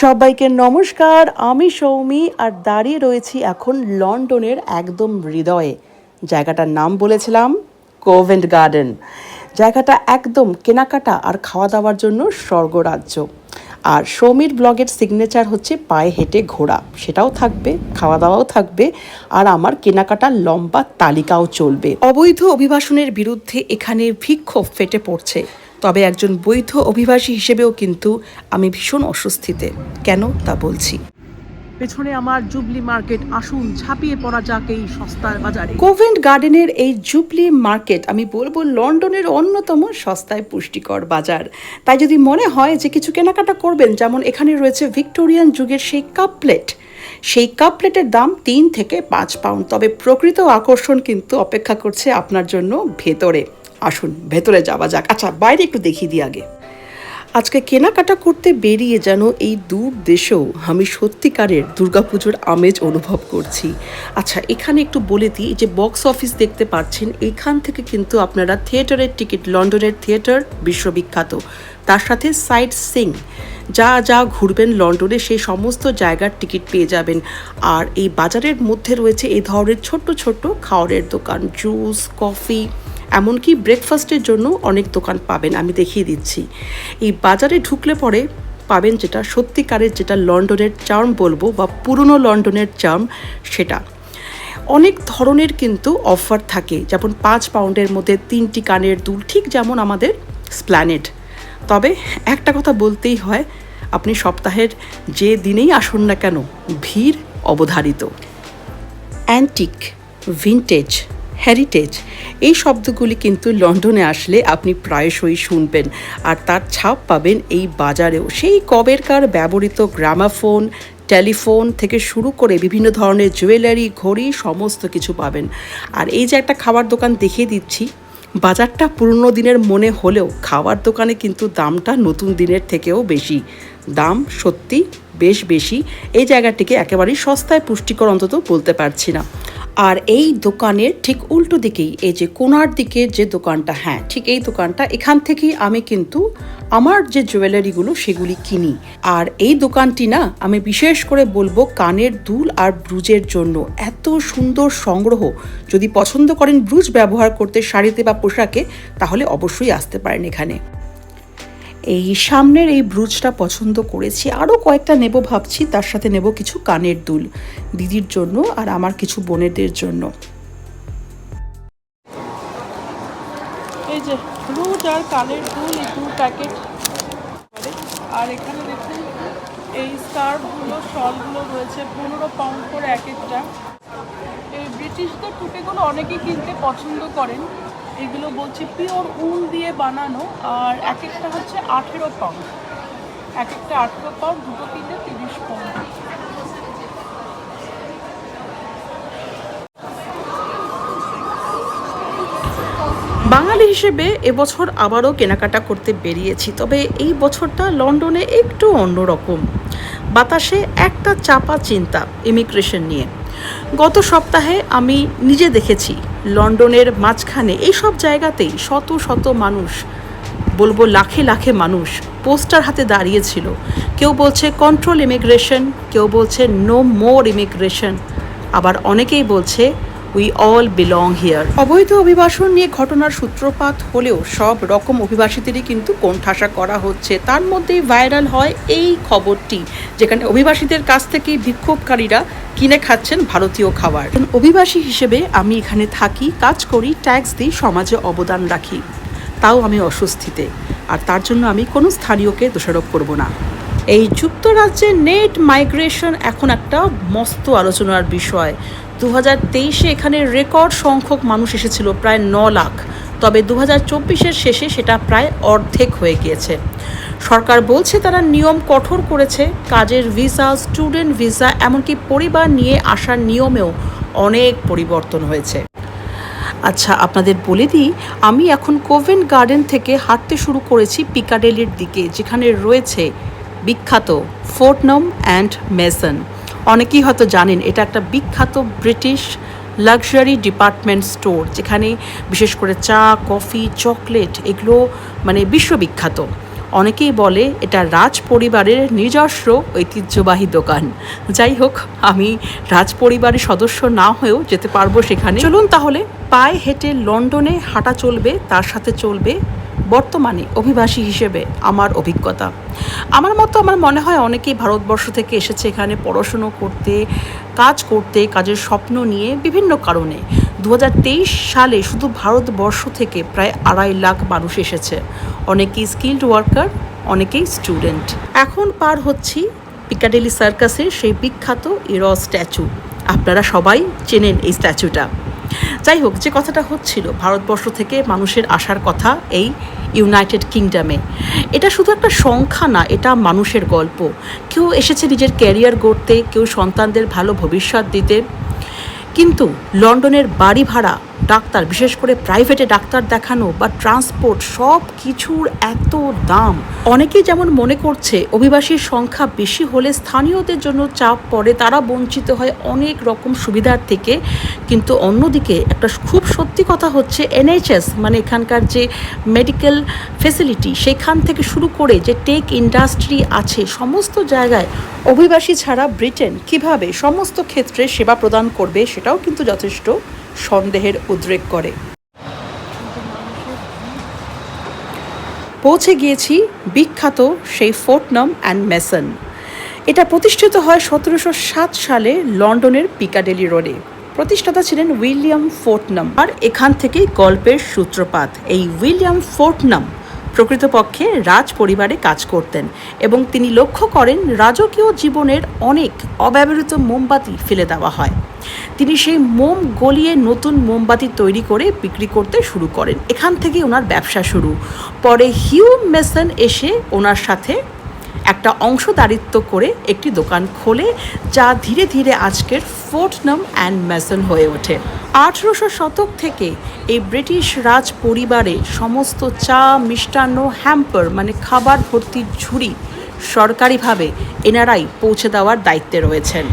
সবাইকে নমস্কার, আমি সৌমি আর দাঁড়িয়ে রয়েছি এখন লন্ডনের একদম হৃদয়ে। জায়গাটার নাম বলেছিলাম কোভেন্ট গার্ডেন। জায়গাটা একদম কেনাকাটা আর খাওয়া দাওয়ার জন্য স্বর্গরাজ্য। আর সৌমির ব্লগের সিগনেচার হচ্ছে পায়ে হেঁটে ঘোরা। সেটাও থাকবে খাওয়া দাওয়াও থাকবে, আর আমার কেনাকাটার লম্বা তালিকাও চলবে। অবৈধ অভিবাসনের বিরুদ্ধে এখানে বিক্ষোভ ফেটে পড়ছে। তবে একজন বৈধ অভিবাসী হিসেবেও কিন্তু আমি ভীষণ অস্বস্তিতে। কেন তা বলছি। পেছনে আমার জুবলি মার্কেট আসুন ছাপিয়ে পড়া যাক এই সস্তার বাজারে। কোভেন্ট গার্ডেনের এই জুবলি মার্কেট আমি বলব লন্ডনের অন্যতম সস্তায় পুষ্টিকর বাজার। তাই যদি মনে হয় যে কিছু কেনাকাটা করবেন যেমন এখানে রয়েছে ভিক্টোরিয়ান যুগের সেই কাপ প্লেট সেই কাপ প্লেটের দাম তিন থেকে পাঁচ পাউন্ড তবে প্রকৃত আকর্ষণ কিন্তু অপেক্ষা করছে আপনার জন্য ভেতরে। আসুন, ভেতরে যাওয়া যাক। আচ্ছা বাইরে একটু দেখিয়ে দিই আগে। আজকে কেনাকাটা করতে বেরিয়ে যেন এই দূর দেশেও আমি সত্যিকারের দুর্গাপুজোর আমেজ অনুভব করছি। আচ্ছা এখানে একটু বলে দিই যে বক্স অফিস দেখতে পাচ্ছেন, এখান থেকে কিন্তু আপনারা থিয়েটারের টিকিট, লন্ডনের থিয়েটার বিশ্ববিখ্যাত। তার সাথে সাইড সিং যা যা ঘুরবেন লন্ডনে সেই সমস্ত জায়গার টিকিট পেয়ে যাবেন। আর এই বাজারের মধ্যে রয়েছে এই ধরনের ছোট্ট ছোট্ট খাওয়ারের দোকান জুস কফি এমনকি ব্রেকফাস্টের জন্য অনেক দোকান পাবেন, আমি দেখিয়ে দিচ্ছি। এই বাজারে ঢুকলে পরে পাবেন যেটা, সত্যিকারের যেটা লন্ডনের চার্ম বলব বা পুরনো লন্ডনের চার্ম সেটা। অনেক ধরনের কিন্তু অফার থাকে, যেমন পাঁচ পাউন্ডের মধ্যে তিনটি কানের দুল, ঠিক যেমন আমাদের স্প্ল্যানেট তবে একটা কথা বলতেই হয়, আপনি সপ্তাহের যে দিনেই আসুন না কেন, ভিড় অবধারিত। অ্যান্টিক ভিনটেজ হেরিটেজ এই শব্দগুলি কিন্তু লন্ডনে আসলে আপনি প্রায়শই শুনবেন। আর তার ছাপ পাবেন এই বাজারেও। সেই কবেরকার ব্যবহৃত গ্রামাফোন, টেলিফোন থেকে শুরু করে বিভিন্ন ধরনের জুয়েলারি, ঘড়ি, সমস্ত কিছু পাবেন। আর এই যে একটা খাবার দোকান দেখিয়ে দিচ্ছি, বাজারটা পুরনো দিনের মনে হলেও খাবার দোকানে কিন্তু দামটা নতুন দিনের থেকেও বেশি। দাম সত্যি বেশ বেশি। এই জায়গাটিকে একেবারেই সস্তায় পুষ্টিকর অন্তত বলতে পারছি না। আর এই দোকানের ঠিক উল্টো দিকেই, এই যে কোনার দিকে যে দোকানটা হ্যাঁ ঠিক এই দোকানটা, এখান থেকেই আমি কিন্তু আমার যে জুয়েলারিগুলো সেগুলি কিনি। আর এই দোকানটি না, আমি বিশেষ করে বলব কানের দুল আর ব্রুজের জন্য। এত সুন্দর সংগ্রহ। যদি পছন্দ করেন ব্রুজ ব্যবহার করতে, শাড়িতে বা পোশাকে, তাহলে অবশ্যই আসতে পারেন এখানে। এই সামনের এই ব্রুজটা পছন্দ করেছি। আরও কয়েকটা নেব ভাবছি, তার সাথে নেব কিছু কানের দুল দিদির জন্য আর আমার কিছু বোনেদের জন্য। এই যে ব্রুজ আর কানের দুল, এই দু প্যাকেট। আর এখানে দেখুন, এই স্কার্ফগুলো, শলগুলো রয়েছে, পনেরো পাউন্ড করে এক একটা। এই ব্রিটিশদের টুপিগুলো অনেকেই কিনতে পছন্দ করেন। এগুলো বলছে পিওর উল দিয়ে বানানো আর এক একটা হচ্ছে আঠেরো পাউন্ড। এক একটা আঠেরো পাউন্ড, দুটো কিনলে তিরিশ পাউন্ড। বাঙালি হিসেবে এবছর আবারও কেনাকাটা করতে বেরিয়েছি, তবে এই বছরটা লন্ডনে একটু অন্যরকম। বাতাসে একটা চাপা চিন্তা ইমিগ্রেশন নিয়ে। গত সপ্তাহে আমি নিজে দেখেছি লন্ডনের মাঝখানে এইসব জায়গাতেই শত শত মানুষ, বলব লাখে লাখে মানুষ পোস্টার হাতে দাঁড়িয়েছিল। কেউ বলছে কন্ট্রোল ইমিগ্রেশন কেউ বলছে নো মোর ইমিগ্রেশন আবার অনেকেই বলছে উই অল বিলং হিয়ার অবৈধ অভিবাসন নিয়ে ঘটনার সূত্রপাত হলেও সব রকম অভিবাসীদেরই কিন্তু কোণঠাসা করা হচ্ছে। তার মধ্যেই ভাইরাল হয় এই খবরটি, যেখানে অভিবাসীদের কাছ থেকে বিক্ষোভকারীরা কিনে খাচ্ছেন ভারতীয় খাবার। অভিবাসী হিসেবে আমি এখানে থাকি, কাজ করি, ট্যাক্স দিই, সমাজে অবদান রাখি। তাও আমি অস্বস্তিতে, আর তার জন্য আমি কোনো স্থানীয়কে দোষারোপ করব না। এই যুক্তরাজ্যে নেট মাইগ্রেশন এখন একটা মস্ত আলোচনার বিষয়। দু হাজার তেইশে এখানে রেকর্ড সংখ্যক মানুষ এসেছিল, প্রায় ন লাখ। তবে দু হাজার চব্বিশের শেষে সেটা প্রায় অর্ধেক হয়ে গিয়েছে। সরকার বলছে তারা নিয়ম কঠোর করেছে, কাজের ভিসা, স্টুডেন্ট ভিসা, এমনকি পরিবার নিয়ে আসার নিয়মেও অনেক পরিবর্তন হয়েছে। আচ্ছা আপনাদের বলে দিই, আমি এখন কোভেন্ট গার্ডেন থেকে হাঁটতে শুরু করেছি পিকাডেলির দিকে, যেখানে রয়েছে বিখ্যাত ফোর্টনম অ্যান্ড মেসন। অনেকেই হয়তো জানেন, এটা একটা বিখ্যাত ব্রিটিশ লাক্সারি ডিপার্টমেন্ট স্টোর যেখানে বিশেষ করে চা, কফি, চকলেট এগুলো মানে বিশ্ববিখ্যাত। অনেকেই বলে এটা রাজ পরিবারের নিজস্ব ঐতিহ্যবাহী দোকান। যাই হোক, আমি রাজ পরিবারের সদস্য না হয়েও যেতে পারব সেখানে। চলুন তাহলে পায়ে হেঁটে লন্ডনে হাঁটা চলবে, তার সাথে চলবে বর্তমানে অভিবাসী হিসেবে আমার অভিজ্ঞতা। আমার মতো আমার মনে হয় অনেকেই ভারতবর্ষ থেকে এসেছে এখানে পড়াশুনো করতে, কাজ করতে, কাজের স্বপ্ন নিয়ে বিভিন্ন কারণে। দু হাজার তেইশ সালে শুধু ভারতবর্ষ থেকে প্রায় আড়াই লাখ মানুষ এসেছে। অনেকেই স্কিল্ড ওয়ার্কার অনেকেই স্টুডেন্ট এখন পার হচ্ছি পিকাডেলি সার্কাসের সেই বিখ্যাত ইর স্ট্যাচু আপনারা সবাই চেনেন এই স্ট্যাচুটা। যাই হোক যে কথাটা হচ্ছিল, ভারতবর্ষ থেকে মানুষের আসার কথা এই ইউনাইটেড কিংডমে। এটা শুধু একটা সংখ্যা না, এটা মানুষের গল্প। কেউ এসেছে নিজের ক্যারিয়ার গড়তে, কেউ সন্তানদের ভালো ভবিষ্যৎ দিতে। কিন্তু লন্ডনের বাড়ি ভাড়া ডাক্তার, বিশেষ করে প্রাইভেটে ডাক্তার দেখানো বা ট্রান্সপোর্ট সব কিছুর এত দাম। অনেকেই যেমন মনে করছে, অভিবাসীর সংখ্যা বেশি হলে স্থানীয়দের জন্য চাপ পড়ে, তারা বঞ্চিত হয় অনেক রকম সুবিধার থেকে। কিন্তু অন্যদিকে একটা খুব সত্যি কথা হচ্ছে, এনএইচএস মানে এখানকার যে মেডিকেল ফেসিলিটি, সেখান থেকে শুরু করে যে টেক ইন্ডাস্ট্রি আছে, সমস্ত জায়গায় অভিবাসী ছাড়া ব্রিটেন কীভাবে সমস্ত ক্ষেত্রে সেবা প্রদান করবে সেটাও কিন্তু যথেষ্ট। সন্দেহের উদ্রেক করে। পৌঁছে গিয়েছি বিখ্যাত সেই ফোর্টনাম অ্যান্ড মেসন। এটা প্রতিষ্ঠিত হয় সতেরোশো সাত সালে লন্ডনের পিকাডেলি রোডে। প্রতিষ্ঠাতা ছিলেন উইলিয়াম ফোর্টনাম। আর এখান থেকেই গল্পের সূত্রপাত, এই উইলিয়াম ফোর্টনাম। প্রকৃতপক্ষে রাজ পরিবারে কাজ করতেন এবং তিনি লক্ষ্য করেন রাজকীয় জীবনের অনেক অব্যবহৃত মোমবাতি ফেলে দেওয়া হয়। তিনি সেই মোম গলিয়ে নতুন মোমবাতি তৈরি করে বিক্রি করতে শুরু করেন। এখান থেকে ওনার ব্যবসা শুরু। পরে হিউ মেসন এসে ওনার সাথে একটা অংশদারিত্ব করে একটি দোকান খোলে, যা ধীরে ধীরে আজকের ফোর্টনাম অ্যান্ড ম্যাসন হয়ে ওঠে। আঠেরোশো শতক থেকে এই ব্রিটিশ রাজ পরিবারে সমস্ত চা, মিষ্টান্ন, হ্যাম্পার মানে খাবার ভর্তির ঝুড়ি সরকারিভাবে এনারাই পৌঁছে দেওয়ার দায়িত্বে রয়েছেন।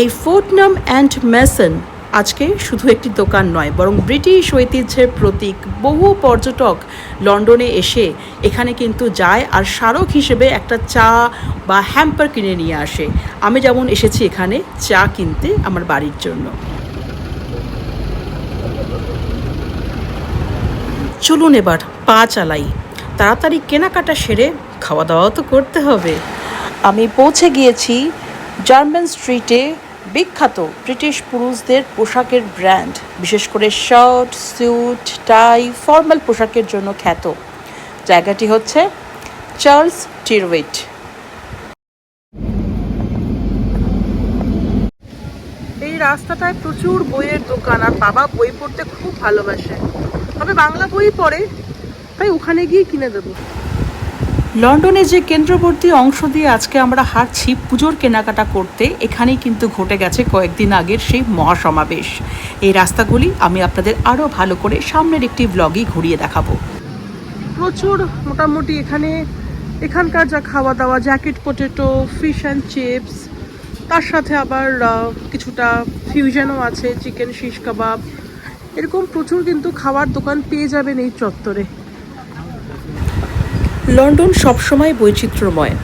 এই ফোর্টনাম অ্যান্ড ম্যাসন আজকে শুধু একটি দোকান নয়, বরং ব্রিটিশ ঐতিহ্যের প্রতীক বহু পর্যটক লন্ডনে এসে এখানে কিন্তু যায় আর স্মারক হিসেবে একটা চা বা হ্যাম্পার কিনে নিয়ে আসে। আমি যেমন এসেছি এখানে চা কিনতে আমার বাড়ির জন্য। চলুন এবার পা চালাই। তাড়াতাড়ি কেনাকাটা সেরে খাওয়া দাওয়াও তো করতে হবে। আমি পৌঁছে গিয়েছি জার্মান স্ট্রিটে বিখ্যাত ব্রিটিশ পুরুষদের পোশাকের ব্র্যান্ড, বিশেষ করে শার্ট, স্যুট, টাই, ফর্মাল পোশাকের জন্য খ্যাত। জায়গাটি হচ্ছে চার্লস টিরওয়েট এই রাস্তাটায় প্রচুর বইয়ের দোকান, আর বাবা বই পড়তে খুব ভালোবাসে। তবে বাংলা বই পড়ে, তাই ওখানে গিয়ে কিনে দেবো। লন্ডনে যে কেন্দ্রবর্তী অংশ দিয়ে আজকে আমরা হাঁটছি পুজোর কেনাকাটা করতে, এখানেই কিন্তু ঘটে গেছে কয়েকদিন আগের সেই মহাসমাবেশ। এই রাস্তাগুলি আমি আপনাদের আরও ভালো করে সামনের একটি ব্লগই ঘুরিয়ে দেখাবো। প্রচুর মোটামুটি এখানে এখানকার যা খাওয়া দাওয়া jacket potato fish and chips তার সাথে আবার কিছুটা ফিউশনও আছে চিকেন শিশ কাবাব এরকম প্রচুর কিন্তু খাওয়ার দোকান পেয়ে যাবেন এই চত্বরে। লন্ডন সবসময় বৈচিত্র্যময়।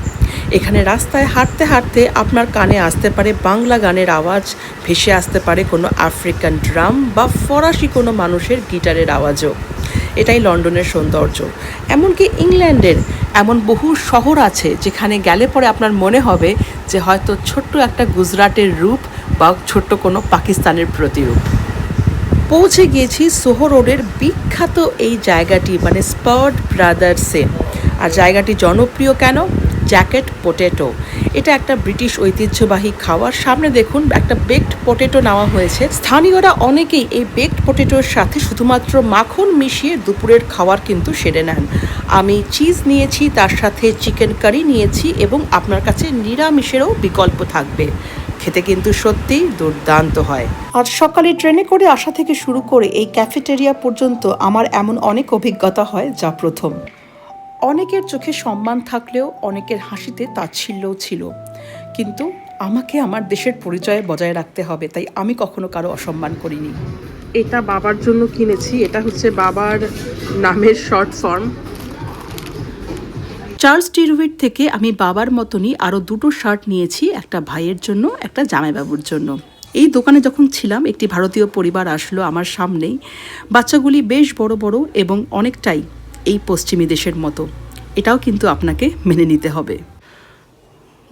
এখানে রাস্তায় হাঁটতে হাঁটতে আপনার কানে আসতে পারে বাংলা গানের আওয়াজ, ভেসে আসতে পারে কোনো আফ্রিকান ড্রাম বা ফরাসি কোনো মানুষের গিটারের আওয়াজও। এটাই লন্ডনের সৌন্দর্য। এমনকি ইংল্যান্ডের এমন বহু শহর আছে যেখানে গেলে পরে আপনার মনে হবে যে হয়তো ছোট্ট একটা গুজরাটের রূপ বা ছোট্ট কোনো পাকিস্তানের প্রতিরূপ। পৌঁছে গিয়েছি সোহো রোডের বিখ্যাত এই জায়গাটি মানে স্পার্ড ব্রাদার্সে। আর জায়গাটি জনপ্রিয় কেন? Jacket, potato. এটা একটা ব্রিটিশ ঐতিহ্যবাহী খাওয়ার। সামনে দেখুন, একটা বেকড পোটেটো নেওয়া হয়েছে। স্থানীয়রা অনেকেই এই বেকড পোটেটোর সাথে শুধুমাত্র মাখন মিশিয়ে দুপুরের খাবার কিন্তু সেরে নেন। আমি চিজ নিয়েছি, তার সাথে চিকেন কারি নিয়েছি এবং আপনার কাছে নিরামিষেরও বিকল্প থাকবে। খেতে কিন্তু সত্যিই দুর্দান্ত হয়। আজ সকালে ট্রেনে করে আসা থেকে শুরু করে এই ক্যাফেটেরিয়া পর্যন্ত আমার এমন অনেক অভিজ্ঞতা হয় যা প্রথম। অনেকের চোখে সম্মান থাকলেও অনেকের হাসিতে তাচ্ছিল্যও ছিল। কিন্তু আমাকে আমার দেশের পরিচয় বজায় রাখতে হবে তাই আমি কখনো কারও অসম্মান করিনি। এটা বাবার জন্য কিনেছি এটা হচ্ছে বাবার নামের শর্ট ফর্ম চার্লস টিরুইট থেকে আমি বাবার মতনই আরও দুটো শার্ট নিয়েছি একটা ভাইয়ের জন্য একটা জামাইবাবুর জন্য। এই দোকানে যখন ছিলাম একটি ভারতীয় পরিবার আসলো আমার সামনেই। বাচ্চাগুলি বেশ বড় বড় এবং অনেকটাই এই পশ্চিমী দেশের মতো। এটাও কিন্তু আপনাকে মেনে নিতে হবে।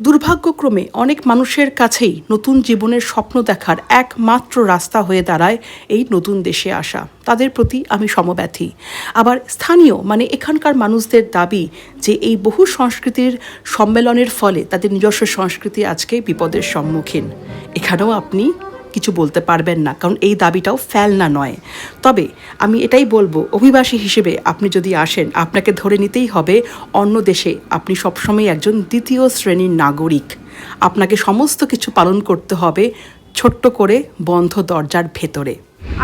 দুর্ভাগ্যক্রমে অনেক মানুষের কাছেই নতুন জীবনের স্বপ্ন দেখার একমাত্র রাস্তা হয়ে দাঁড়ায় এই নতুন দেশে আসা। তাদের প্রতি আমি সমব্যথী। আবার স্থানীয় মানে এখানকার মানুষদের দাবি যে এই বহু সংস্কৃতির সম্মেলনের ফলে তাদের নিজস্ব সংস্কৃতি আজকে বিপদের সম্মুখীন। এখানেও আপনি কিছু বলতে পারবেন না, কারণ এই দাবিটাও ফেলনা নয়। তবে আমি এটাই বলব, অভিবাসী হিসেবে আপনি যদি আসেন, আপনাকে ধরে নিতেই হবে অন্য দেশে আপনি সবসময় একজন দ্বিতীয় শ্রেণির নাগরিক। আপনাকে সমস্ত কিছু পালন করতে হবে ছোট্ট করে বন্ধ দরজার ভেতরে।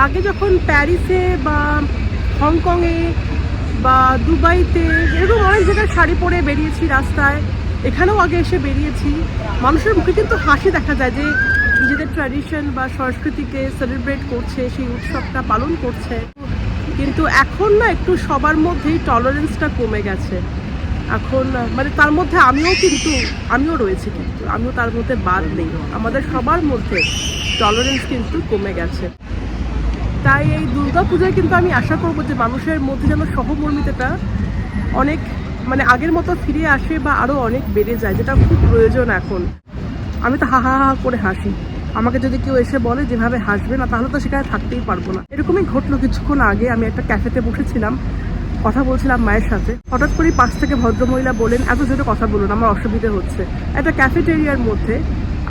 আগে যখন প্যারিসে বা হংকংয়ে বা দুবাইতে এরকম অনেক জায়গায় শাড়ি পরে বেরিয়েছি রাস্তায়, এখানেও আগে এসে বেরিয়েছি, মানুষের মুখে কিন্তু হাসি দেখা যায় যে নিজেদের ট্র্যাডিশন বা সংস্কৃতিকে সেলিব্রেট করছে, সেই উৎসবটা পালন করছে। কিন্তু এখন না একটু সবার মধ্যেই টলারেন্সটা কমে গেছে। এখন মানে তার মধ্যে আমিও কিন্তু, আমিও রয়েছি কিন্তু, আমিও তার মধ্যে বাদ নেই। আমাদের সবার মধ্যে টলারেন্স কিন্তু কমে গেছে। তাই এই দুর্গা পূজায় কিন্তু আমি আশা করব যে মানুষের মধ্যে যেন সহমর্মিতাটা অনেক মানে আগের মতো ফিরে আসে বা আরও অনেক বেড়ে যায়, যেটা খুব প্রয়োজন এখন। আমি তো হা হা হা করে হাসি। আমাকে যদি কেউ এসে বলে যেভাবে হাসবে না, তাহলে তো সেখানে থাকতেই পারব না। এরকমই ঘটলো কিছুক্ষণ আগে, আমি একটা ক্যাফেতে বসেছিলাম, কথা বলছিলাম মায়ের সাথে। হঠাৎ করে পাশ থেকে ভদ্রমহিলা বললেন, এত জোরে কথা বলুন আমার অসুবিধে হচ্ছে। একটা ক্যাফেটেরিয়ার মধ্যে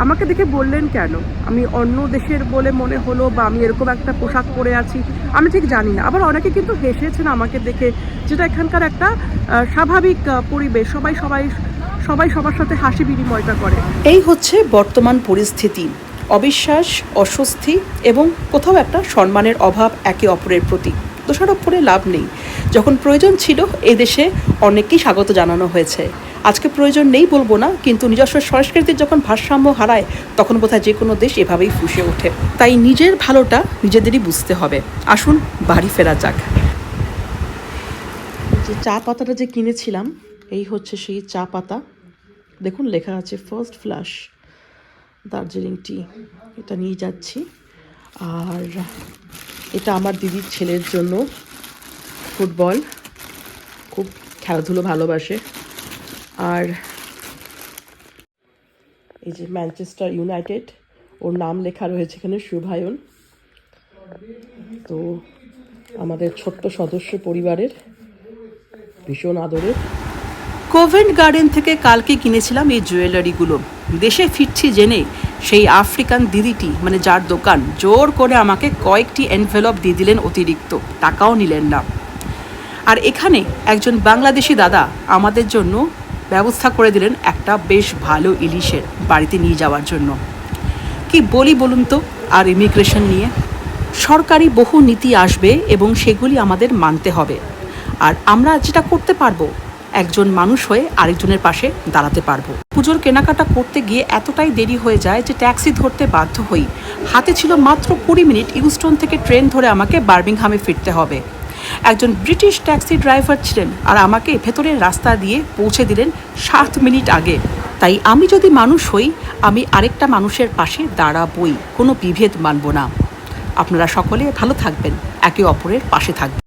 আমাকে দেখে বললেন কেন? আমি অন্য দেশের বলে মনে হলো বা আমি এরকম একটা পোশাক পরে আছি, আমি ঠিক জানি না। আবার অনেকে কিন্তু হেসেছেন আমাকে দেখে, যেটা এখানকার একটা স্বাভাবিক পরিবেশ। সবাই সবাই সবাই সবার সাথে হাসি বিনিময়টা করে। এই হচ্ছে বর্তমান পরিস্থিতি। অবিশ্বাস, অস্বস্তি এবং কোথাও একটা সম্মানের অভাব একে অপরের প্রতি। দোষারোপ করে লাভ নেই। যখন প্রয়োজন ছিল, এ দেশে অনেককেই স্বাগত জানানো হয়েছে। আজকে প্রয়োজন নেই বলব না, কিন্তু নিজস্ব সংস্কৃতির যখন ভারসাম্য হারায়, তখন বোধহয় যে কোনো দেশ এভাবেই ফুসে ওঠে। তাই নিজের ভালোটা নিজেদেরই বুঝতে হবে। আসুন, বাড়ি ফেরা যাক। যে চা পাতাটা যে কিনেছিলাম, এই হচ্ছে সেই চা পাতা। দেখুন, লেখা আছে ফার্স্ট ফ্লাশ দার্জিলিং টি, এটা নিয়ে যাচ্ছি। আর এটা আমার দিদির ছেলের জন্য ফুটবল। খুব খেলাধুলো ভালোবাসে। আর এই যে ম্যানচেস্টার ইউনাইটেড, ওর নাম লেখা রয়েছে এখানে শুভায়ন তো আমাদের ছোট্ট সদস্য পরিবারের ভীষণ আদরের। কোভেন্ট গার্ডেন থেকে কালকে কিনেছিলাম এই জুয়েলারিগুলো। দেশে ফিরছি জেনে সেই আফ্রিকান দিদিটি মানে যার দোকান, জোর করে আমাকে কয়েকটি এনভেলপ দিয়ে দিলেন অতিরিক্ত। টাকাও নিলেন না। আর এখানে একজন বাংলাদেশি দাদা আমাদের জন্য ব্যবস্থা করে দিলেন একটা বেশ ভালো ইলিশের বাড়িতে নিয়ে যাওয়ার জন্য। কি বলি বলুন তো আর ইমিগ্রেশন নিয়ে? সরকারি বহু নীতি আসবে এবং সেগুলি আমাদের মানতে হবে। আর আমরা যেটা করতে পারব একজন মানুষ হয়ে আরেকজনের পাশে দাঁড়াতে পারব। পুজোর কেনাকাটা করতে গিয়ে এতটাই দেরি হয়ে যায় যে ট্যাক্সি ধরতে বাধ্য হই। হাতে ছিল মাত্র কুড়ি মিনিট, ইউস্টন থেকে ট্রেন ধরে আমাকে বার্মিংহামে ফিরতে হবে। একজন ব্রিটিশ ট্যাক্সি ড্রাইভার ছিলেন আর আমাকে ভেতরের রাস্তা দিয়ে পৌঁছে দিলেন সাত মিনিট আগে। তাই আমি যদি মানুষ হই, আমি আরেকটা মানুষের পাশে দাঁড়াবই, কোনো বিভেদ মানব না। আপনারা সকলে ভালো থাকবেন, একে অপরের পাশে থাকবেন।